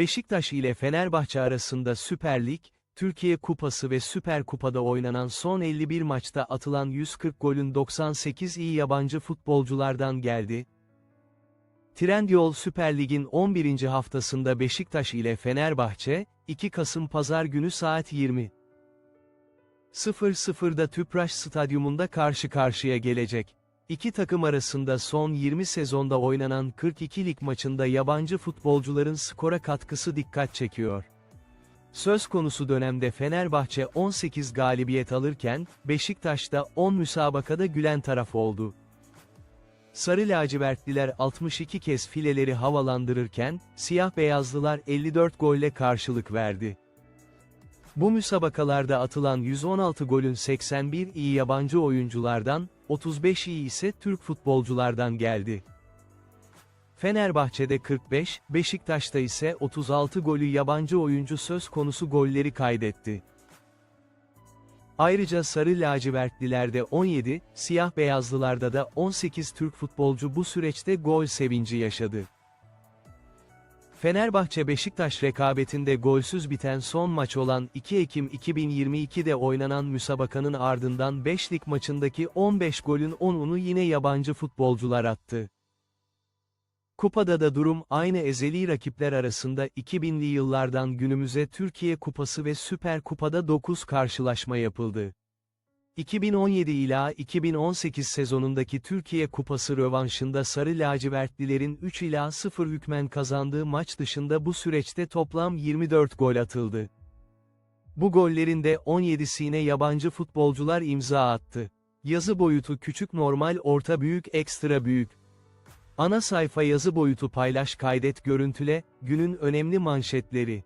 Beşiktaş ile Fenerbahçe arasında Süper Lig, Türkiye Kupası ve Süper Kupa'da oynanan son 51 maçta atılan 140 golün 98 iyi yabancı futbolculardan geldi. Trendyol Süper Lig'in 11. haftasında Beşiktaş ile Fenerbahçe, 2 Kasım Pazar günü saat 20. 00'da Tüpraş Stadyumunda karşı karşıya gelecek. İki takım arasında son 20 sezonda oynanan 42 lig maçında yabancı futbolcuların skora katkısı dikkat çekiyor. Söz konusu dönemde Fenerbahçe 18 galibiyet alırken, Beşiktaş'ta 10 müsabakada gülen taraf oldu. Sarı lacivertliler 62 kez fileleri havalandırırken, siyah beyazlılar 54 golle karşılık verdi. Bu müsabakalarda atılan 116 golün 81 iyi yabancı oyunculardan, 35 iyi ise Türk futbolculardan geldi. Fenerbahçe'de 45, Beşiktaş'ta ise 36 golü yabancı oyuncu söz konusu golleri kaydetti. Ayrıca sarı lacivertlilerde 17, siyah beyazlılarda da 18 Türk futbolcu bu süreçte gol sevinci yaşadı. Fenerbahçe-Beşiktaş rekabetinde golsüz biten son maç olan 2 Ekim 2022'de oynanan müsabakanın ardından 5 lig maçındaki 15 golün 10'unu yine yabancı futbolcular attı. Kupada da durum aynı ezeli rakipler arasında 2000'li yıllardan günümüze Türkiye Kupası ve Süper Kupa'da 9 karşılaşma yapıldı. 2017 ila 2018 sezonundaki Türkiye Kupası rövanşında Sarı Lacivertlilerin 3 ila 0 hükmen kazandığı maç dışında bu süreçte toplam 24 gol atıldı. Bu gollerin de 17'sine yabancı futbolcular imza attı. Yazı boyutu küçük normal orta büyük ekstra büyük. Ana sayfa yazı boyutu paylaş kaydet görüntüle, günün önemli manşetleri.